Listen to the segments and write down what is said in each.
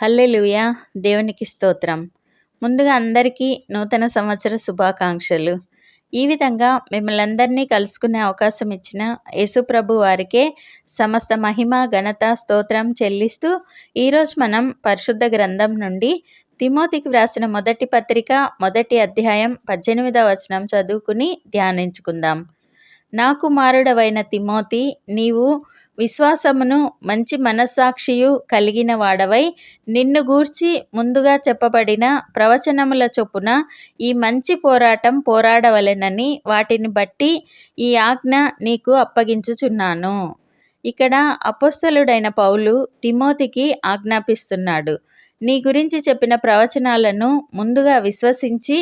హల్లెలూయా. దేవునికి స్తోత్రం. ముందుగా అందరికీ నూతన సంవత్సర శుభాకాంక్షలు. ఈ విధంగా మిమ్మల్ని అందరినీ కలుసుకునే అవకాశం ఇచ్చిన యేసుప్రభు వారికే సమస్త మహిమ ఘనత స్తోత్రం చెల్లిస్తూ ఈరోజు మనం పరిశుద్ధ గ్రంథం నుండి తిమోతికి వ్రాసిన మొదటి పత్రిక మొదటి అధ్యాయం పద్దెనిమిదవ వచనం చదువుకుని ధ్యానించుకుందాం. నా కుమారుడవైన తిమోతి నీవు విశ్వాసమును మంచి మనస్సాక్షియు కలిగిన వాడవై నిన్ను గూర్చి ముందుగా చెప్పబడిన ప్రవచనముల చొప్పున ఈ మంచి పోరాటం పోరాడవలెనని వాటిని బట్టి ఈ ఆజ్ఞ నీకు అప్పగించుచున్నాను. ఇక్కడ అపస్థలుడైన పౌలు తిమోతికి ఆజ్ఞాపిస్తున్నాడు. నీ గురించి చెప్పిన ప్రవచనాలను ముందుగా విశ్వసించి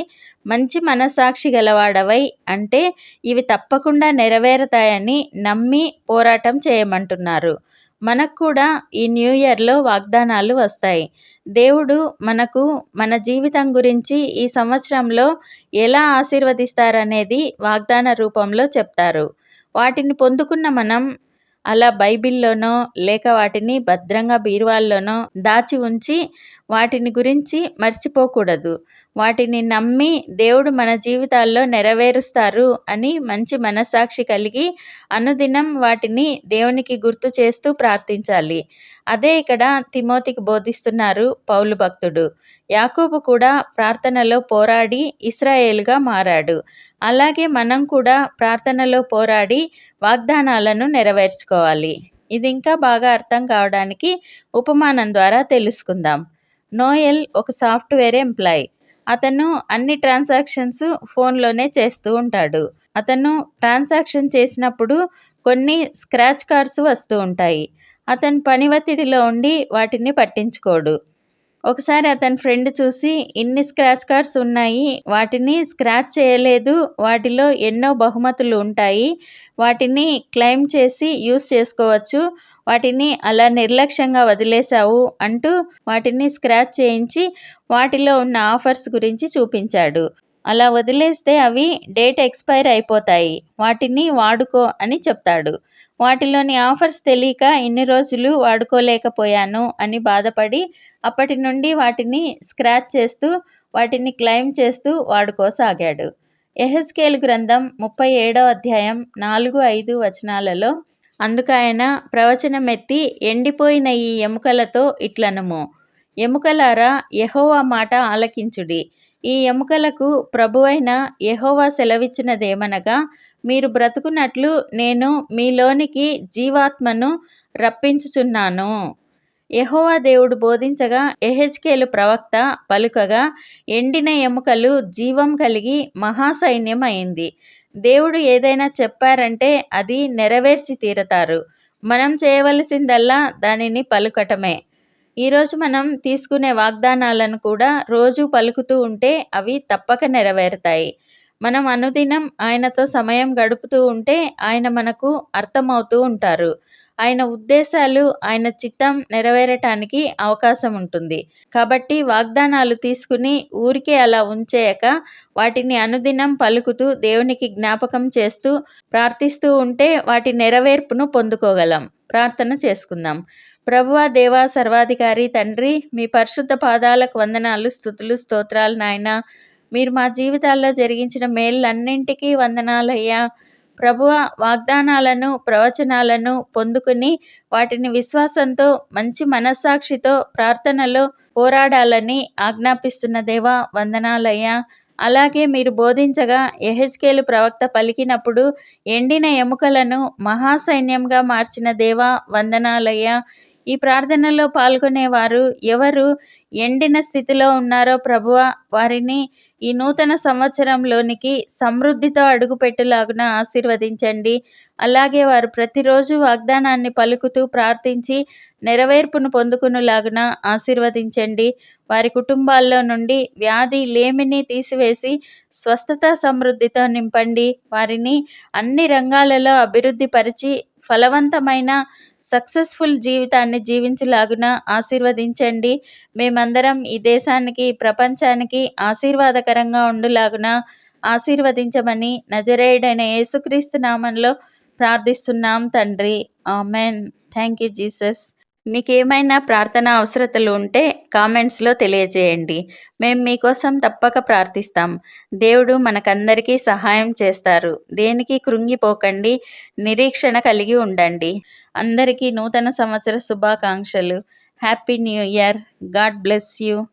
మంచి మనసాక్షి గలవాడవై అంటే ఇవి తప్పకుండా నెరవేరుతాయని నమ్మి పోరాటం చేయమంటున్నారు. మనకు కూడా ఈ న్యూ ఇయర్లో వాగ్దానాలు వస్తాయి. దేవుడు మనకు మన జీవితం గురించి ఈ సంవత్సరంలో ఎలా ఆశీర్వదిస్తారనేది వాగ్దాన రూపంలో చెప్తారు. వాటిని పొందుకున్న మనం అలా బైబిల్లోనో లేక వాటిని భద్రంగా బీరువాల్లోనో దాచి ఉంచి వాటిని గురించి మర్చిపోకూడదు. వాటిని నమ్మి దేవుడు మన జీవితాల్లో నెరవేరుస్తారు అని మంచి మనస్సాక్షి కలిగి అనుదినం వాటిని దేవునికి గుర్తు చేస్తూ ప్రార్థించాలి. అదే ఇక్కడ తిమోతికి బోధిస్తున్నారు పౌలు భక్తుడు. యాకూబు కూడా ప్రార్థనలో పోరాడి ఇస్రాయేల్గా మారాడు. అలాగే మనం కూడా ప్రార్థనలో పోరాడి వాగ్దానాలను నెరవేర్చుకోవాలి. ఇది ఇంకా బాగా అర్థం కావడానికి ఉపమానం ద్వారా తెలుసుకుందాం. నోయల్ ఒక సాఫ్ట్వేర్ ఎంప్లాయ్. అతను అన్ని ట్రాన్సాక్షన్స్ ఫోన్లోనే చేస్తూ ఉంటాడు. అతను ట్రాన్సాక్షన్ చేసినప్పుడు కొన్ని స్క్రాచ్ కార్డ్స్ వస్తూ ఉంటాయి. అతను పని ఒత్తిడిలో ఉండి వాటిని పట్టించుకోడు. ఒకసారి అతని ఫ్రెండ్ చూసి ఇన్ని స్క్రాచ్ కార్డ్స్ ఉన్నాయి వాటిని స్క్రాచ్ చేయలేదు వాటిలో ఎన్నో బహుమతులు ఉంటాయి వాటిని క్లెయిమ్ చేసి యూస్ చేసుకోవచ్చు. వాటిని అలా నిర్లక్ష్యంగా వదిలేశావు అంటూ వాటిని స్క్రాచ్ చేయించి వాటిలో ఉన్న ఆఫర్స్ గురించి చూపించాడు. అలా వదిలేస్తే అవి డేట్ ఎక్స్పైర్ అయిపోతాయి. వాటిని వాడుకో అని చెప్తాడు. వాటిలోని ఆఫర్స్ తెలియక ఇన్ని రోజులు వాడుకోలేకపోయాను అని బాధపడి అప్పటి నుండి వాటిని స్క్రాచ్ చేస్తూ వాటిని క్లెయిమ్ చేస్తూ వాడుకోసాగాడు. ఎహెస్కేల్ గ్రంథం ముప్పై ఏడో అధ్యాయం నాలుగు ఐదు వచనాలలో అందుకైన ప్రవచనమెత్తి ఎండిపోయిన ఈ ఎముకలతో ఇట్లనము. ఎముకలారా యహోవా మాట ఆలకించుడి. ఈ ఎముకలకు ప్రభువైన యహోవా సెలవిచ్చినదేమనగా మీరు బ్రతుకున్నట్లు నేను మీలోనికి జీవాత్మను రప్పించుచున్నాను. యహోవా దేవుడు బోధించగా ఎహెచ్కేలు ప్రవక్త పలుకగా ఎండిన ఎముకలు జీవం కలిగి మహాసైన్యం అయింది. దేవుడు ఏదైనా చెప్పారంటే అది నెరవేర్చి తీరతారు. మనం చేయవలసిందల్లా దానిని పలుకటమే. ఈరోజు మనం తీసుకునే వాగ్దానాలను కూడా రోజు పలుకుతూ ఉంటే అవి తప్పక నెరవేరుతాయి. మనం అనుదినం ఆయనతో సమయం గడుపుతూ ఉంటే ఆయన మనకు అర్థమవుతూ ఉంటారు. ఆయన ఉద్దేశాలు ఆయన చిత్తం నెరవేరటానికి అవకాశం ఉంటుంది. కాబట్టి వాగ్దానాలు తీసుకుని ఊరికే అలా ఉంచేయక వాటిని అనుదినం పలుకుతూ దేవునికి జ్ఞాపకం చేస్తూ ప్రార్థిస్తూ ఉంటే వాటి నెరవేర్పును పొందుకోగలం. ప్రార్థన చేసుకుందాం. ప్రభువా దేవా సర్వాధికారి తండ్రి మీ పరిశుద్ధ పాదాలకు వందనాలు స్థుతులు స్తోత్రాలు నాయన. మీరు మా జీవితాల్లో జరిగించిన మేళ్ళన్నింటికీ వందనాలయ్యా. ప్రభువ వాగ్దానాలను ప్రవచనాలను పొందుకుని వాటిని విశ్వాసంతో మంచి మనస్సాక్షితో ప్రార్థనలో పోరాడాలని ఆజ్ఞాపిస్తున్న దేవా వందనాలయ్యా. అలాగే మీరు బోధించగా ఎహెచ్కేలు ప్రవక్త పలికినప్పుడు ఎండిన ఎముకలను మహాసైన్యంగా మార్చిన దేవా వందనాలయ్యా. ఈ ప్రార్థనలో పాల్గొనేవారు ఎవరు ఎండిన స్థితిలో ఉన్నారో ప్రభువ వారిని ఈ నూతన సంవత్సరంలోనికి సమృద్ధితో అడుగుపెట్టులాగున ఆశీర్వదించండి. అలాగే వారు ప్రతిరోజు వాగ్దానాన్ని పలుకుతూ ప్రార్థించి నెరవేర్పును పొందుకునేలాగున ఆశీర్వదించండి. వారి కుటుంబాల్లో నుండి వ్యాధి లేమిని తీసివేసి స్వస్థత సమృద్ధితో నింపండి. వారిని అన్ని రంగాలలో అభివృద్ధి పరిచి ఫలవంతమైన సక్సెస్ఫుల్ జీవితాన్ని జీవించలాగున ఆశీర్వదించండి. మేమందరం ఈ దేశానికి ప్రపంచానికి ఆశీర్వాదకరంగా ఉండులాగున ఆశీర్వదించమని నజరేయుడైన యేసుక్రీస్తు నామంలో ప్రార్థిస్తున్నాం తండ్రి. ఆమెన్. Thank you Jesus. మీకు ఏమైనా ప్రార్థన అవసరతలు ఉంటే కామెంట్స్లో తెలియజేయండి. మేము మీకోసం తప్పక ప్రార్థిస్తాం. దేవుడు మనకందరికీ సహాయం చేస్తారు. దేనికి కృంగిపోకండి. నిరీక్షణ కలిగి ఉండండి. అందరికీ నూతన సంవత్సర శుభాకాంక్షలు. Happy new year. God bless you.